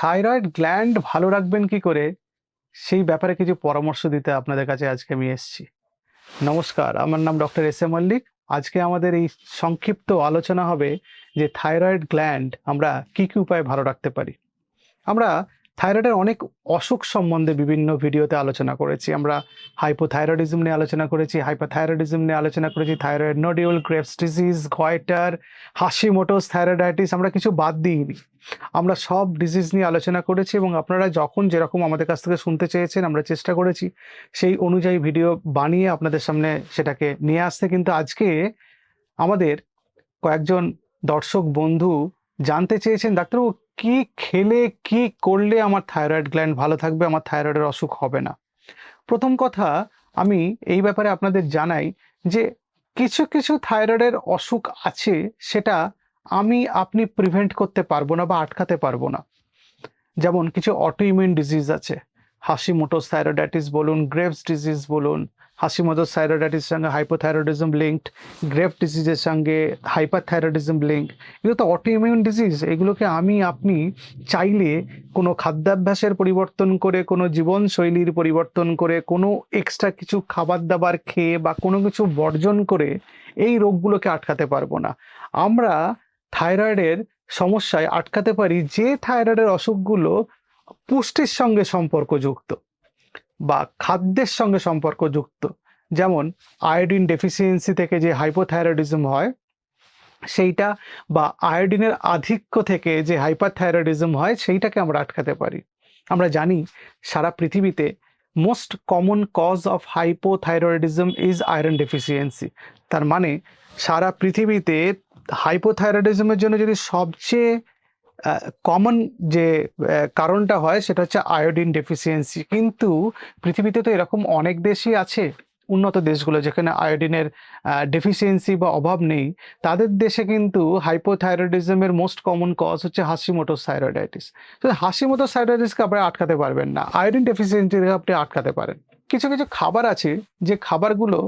Thyroid gland ভালো রাখবেন কি করে? সেই ব্যাপারে কিছু পরামর্শ দিতে আপনাদের কাছে আজকে আমি এসেছি। নমস্কার, আমার নাম ডক্টর এস এ মল্লিক। আজকে আমাদের এই সংক্ষিপ্ত আলোচনা হবে যে থাইরয়েড গ্ল্যান্ড আমরা কি কি উপায়ে ভালো রাখতে পারি। আমরা থাইরয়েডের অনেক অসুখ সম্বন্ধে বিভিন্ন ভিডিওতে আলোচনা করেছি। আমরা হাইপোথাইরয়েডিজম নিয়ে আলোচনা করেছি হাইপাথাইরয়েডিজম নিয়ে আলোচনা করেছি thyroid nodule Graves disease goitre Hashimoto's thyroiditis আমরা কিছু বাদ দিইনি। আমরা সব ডিজিজ নিয়ে আলোচনা করেছি এবং আপনারা যখন যেরকম আমাদের কাছ থেকে শুনতে চেয়েছেন, আমরা চেষ্টা করেছি সেই অনুযায়ী ভিডিও বানিয়ে আপনাদের সামনে সেটাকে নিয়ে আসতে। কিন্তু আজকে আমাদের কয়েকজন দর্শক বন্ধু জানতে চেয়েছেন ডাক্তারবাবু, কি খেলে, কি করলে আমার থাইরয়েড গ্ল্যান্ড ভালো থাকবে, আমার থাইরয়েডের অসুখ হবে না? প্রথম কথা, আমি এই ব্যাপারে আপনাদের জানাই যে কিছু কিছু থাইরয়েডের অসুখ আছে, সেটা আমি, আপনি প্রিভেন্ট করতে পারব না বা আটকাতে পারব না। যেমন কিছু অটোইমিউন ডিজিজ আছে, হাসিমোটোস থাইরয়েডাইটিস বলুন গ্রেভস ডিজিজ বলুন হাসিমোটোস থাইরয়েডাইটিস সঙ্গে হাইপোথাইরয়েডিজম লিঙ্কড গ্রেভ ডিজিজের সঙ্গে হাইপারথাইরয়েডিজম লিঙ্ক এগুলো তো অটোইমিউন ডিজিজ এগুলোকে আমি, আপনি চাইলে কোনো খাদ্যাভ্যাসের পরিবর্তন করে, কোনো জীবনশৈলীর পরিবর্তন করে, কোনো এক্সট্রা কিছু খাবার দাবার খেয়ে বা কোনো কিছু বর্জন করে এই রোগগুলোকে আটকাতে পারব না। আমরা থাইরয়েডের সমস্যায় আটকাতে পারি যে থাইরয়েডের অসুখগুলো পুষ্টির সঙ্গে সম্পর্কযুক্ত। বা খাদ্যের সঙ্গে সম্পর্কযুক্ত। যেমন আয়োডিন ডেফিসিয়েন্সি থেকে যে হাইপোথাইরয়েডিজম হয়, সেইটা বা আয়োডিনের আধিক্য থেকে যে হাইপারথাইরয়েডিজম হয়, সেইটাকে আমরা আটকাতে পারি। আমরা জানি সারা পৃথিবীতে most common cause of hypothyroidism is iron deficiency তার মানে সারা পৃথিবীতে হাইপোথাইরয়েডিজমের জন্য যদি সবচেয়ে কমন যে কারণটা হয় সেটা হচ্ছে আয়োডিন ডেফিসিয়েন্সি কিন্তু পৃথিবীতে তো এরকম অনেক দেশই আছে, উন্নত দেশগুলো যেখানে আয়োডিনের ডেফিসিয়েন্সি বা অভাব নেই। তাদের দেশে কিন্তু হাইপোথাইরয়েডিজমের মোস্ট কমন কজ হচ্ছে হাসিমোটোস থাইরয়েডাইটিস তো হাসিমোটোস থাইরয়েডাইটিসকে আপনি আটকাতে পারবেন না। আয়োডিন ডেফিসিয়েন্সিকে আপনি আটকাতে পারেন। কিছু কিছু খাবার আছে, যে খাবারগুলো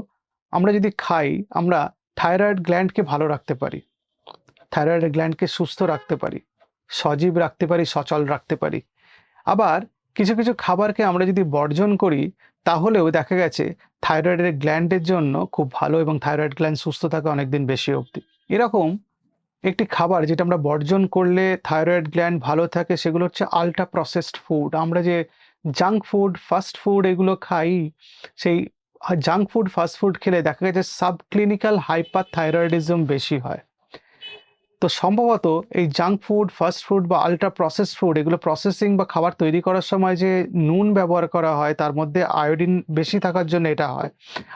আমরা যদি খাই, আমরা থাইরয়েড গ্ল্যান্ডকে ভালো রাখতে পারি। থাইরয়েড গ্ল্যান্ডকে সুস্থ রাখতে পারি। সজীব রাখতে পারি, সচল রাখতে পারি। আবার কিছু কিছু খাবারকে আমরা যদি বর্জন করি, তাহলেও দেখা গেছে থাইরয়েডের গ্ল্যান্ডের জন্য খুব ভালো এবং থাইরয়েড গ্ল্যান্ড সুস্থ থাকে অনেকদিন বেশি অবধি। এরকম একটি খাবার যেটা আমরা বর্জন করলে থাইরয়েড গ্ল্যান্ড ভালো থাকে, সেগুলো হচ্ছে আলট্রা প্রসেসড ফুড। আমরা যে জাঙ্ক ফুড, ফাস্ট ফুড এগুলো খাই, সেই জাঙ্ক ফুড, ফাস্ট ফুড খেলে দেখা গেছে সাব ক্লিনিক্যাল হাইপার থাইরয়েডিজম বেশি হয়। তো সম্ভবত এই জাঙ্ক ফুড ফাস্ট ফুড বা আলট্রা প্রসেস ফুড এগুলো প্রসেসিং বা খাবার তৈরি করার সময় যে নুন ব্যবহার করা হয়, তার মধ্যে আয়োডিন বেশি থাকার জন্য এটা হয়।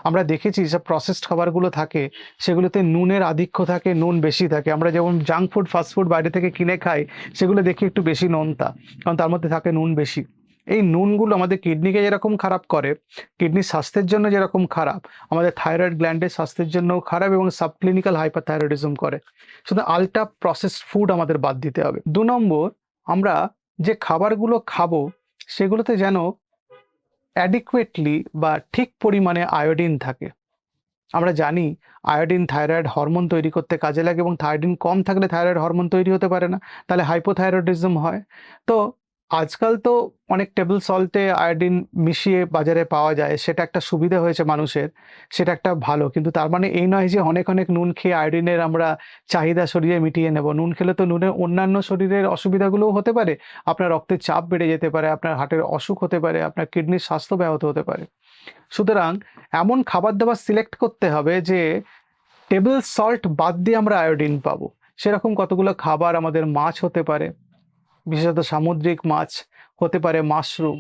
আমরা দেখেছি সব প্রসেসড খাবারগুলো থাকে, সেগুলোতে নুনের আধিক্য থাকে, নুন বেশি থাকে। আমরা যেমন জাঙ্ক ফুড ফাস্ট ফুড বাইরে থেকে কিনে খাই, সেগুলো দেখি একটু বেশি নোনতা, কারণ তার মধ্যে থাকে নুন বেশি। এই নুনগুলো আমাদের কিডনিকে যেরকম খারাপ করে কিডনির স্বাস্থ্যের জন্য যেরকম খারাপ, আমাদের থাইরয়েড গ্ল্যান্ডের স্বাস্থ্যের জন্যও খারাপ এবং সাবক্লিনিক্যাল হাইপারথাইরয়েডিজম করে। শুধু আলট্রা প্রসেসড ফুড আমাদের বাদ দিতে হবে। দু নম্বর, আমরা যে খাবারগুলো খাব, সেগুলোতে যেন অ্যাডিকুয়েটলি বা ঠিক পরিমাণে আয়োডিন থাকে। আমরা জানি আয়োডিন থাইরয়েড হরমোন তৈরি করতে কাজে লাগে এবং থাইরয়েডিন কম থাকলে থাইরয়েড হরমোন তৈরি হতে পারে না, তাহলে হাইপোথাইরয়েডিজম হয়। তো আজকাল তো অনেক টেবিল সল্টে আয়োডিন মিশিয়ে বাজারে পাওয়া যায়, সেটা একটা সুবিধা হয়েছে মানুষের, সেটা একটা ভালো। কিন্তু তার মানে এই নয় যে অনেক অনেক নুন খেয়ে আয়োডিনের আমরা চাহিদা শরীরে মিটিয়ে নেব। নুন খেলে তো নুনের অন্যান্য শরীরের অসুবিধাগুলোও হতে পারে। আপনার রক্তের চাপ বেড়ে যেতে পারে, আপনার হার্টের অসুখ হতে পারে, আপনার কিডনির স্বাস্থ্য ব্যাহত হতে পারে। সুতরাং এমন খাবার দাবার সিলেক্ট করতে হবে যে টেবিল সল্ট বাদ দিয়ে আমরা আয়োডিন পাবো। সেরকম কতগুলো খাবার আমাদের মাছ হতে পারে বিশেষত সামুদ্রিক মাছ, হতে পারে মাশরুম,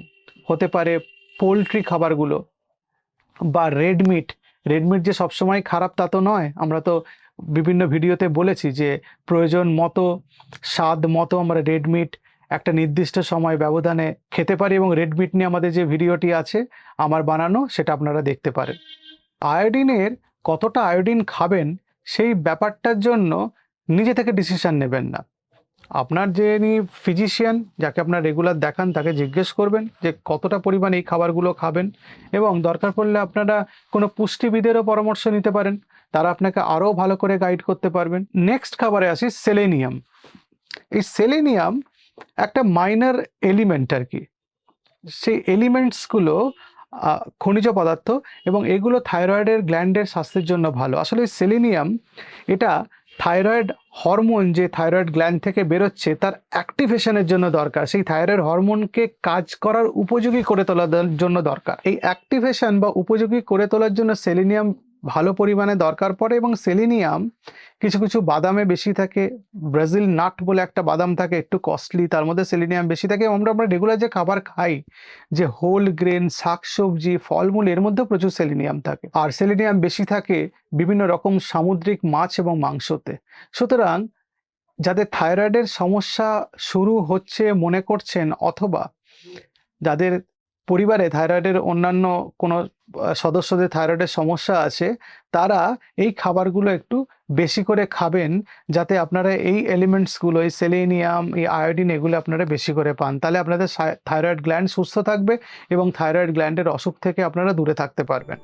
হতে পারে পোলট্রি খাবারগুলো বা রেড মিট। রেড মিট যে সবসময় খারাপ তা তো নয়। আমরা তো বিভিন্ন ভিডিওতে বলেছি যে প্রয়োজন মতো স্বাদ মতো আমরা রেড মিট একটা নির্দিষ্ট সময় ব্যবধানে খেতে পারি এবং রেড মিট নিয়ে আমাদের যে ভিডিওটি আছে, আমার বানানো, সেটা আপনারা দেখতে পারেন। আয়োডিনের কতটা আয়োডিন খাবেন, সেই ব্যাপারটার জন্য নিজে থেকে ডিসিশান নেবেন না। আপনার যে ফিজিশিয়ান যাকে আপনার রেগুলার দেখান, তাকে জিজ্ঞেস করবেন যে কতটা পরিমাণ এই খাবারগুলো খাবেন এবং দরকার পড়লে আপনারা কোনো পুষ্টিবিদেরও পরামর্শ নিতে পারেন। তারা আপনাকে আরও ভালো করে গাইড করতে পারবেন। নেক্সট খাবারে আসি সেলেনিয়াম এই সেলেনিয়াম একটা মাইনার এলিমেন্ট আর কি। সেই এলিমেন্টসগুলো খনিজ পদার্থ এবং এগুলো থাইরয়েডের গ্ল্যান্ডের স্বাস্থ্যের জন্য ভালো। আসলে সেলেনিয়াম এটা থাইরয়েড হরমোন যে থাইরয়েড গ্ল্যান্ড থেকে বেরোচ্ছে, তার অ্যাক্টিভেশনের জন্য দরকার। সেই থাইরয়েড হরমোনকে কাজ করার উপযোগী করে তোলার জন্য দরকার। এই অ্যাক্টিভেশন বা উপযোগী করে তোলার জন্য সেলিনিয়াম ভালো পরিমাণে দরকার পড়ে এবং সেলিনিয়াম কিছু কিছু বাদামে বেশি থাকে ব্রাজিল নাট বলে একটা বাদাম থাকে, একটু কস্টলি তার মধ্যে সেলিনিয়াম বেশি থাকে আমরা আমরা রেগুলার যে খাবার খাই, যে হোল গ্রেন শাকসবজি ফলমূল, এর মধ্যে প্রচুর সেলিনিয়াম থাকে। আর সেলিনিয়াম বেশি থাকে বিভিন্ন রকম সামুদ্রিক মাছ এবং মাংসতে। সুতরাং যাদের থাইরয়েডের সমস্যা শুরু হচ্ছে, মনে করছেন, অথবা যাদের পরিবারে থাইরয়েডের অন্যান্য কোনো সদস্যদের থাইরয়েডের সমস্যা আছে, তারা এই খাবারগুলো একটু বেশি করে খাবেন যাতে আপনারা এই এলিমেন্টসগুলো, এই সেলেনিয়াম, এই আয়োডিন এগুলো আপনারা বেশি করে পান। তাহলে আপনাদের থাইরয়েড গ্ল্যান্ড সুস্থ থাকবে এবং থাইরয়েড গ্ল্যান্ডের অসুখ থেকে আপনারা দূরে থাকতে পারবেন।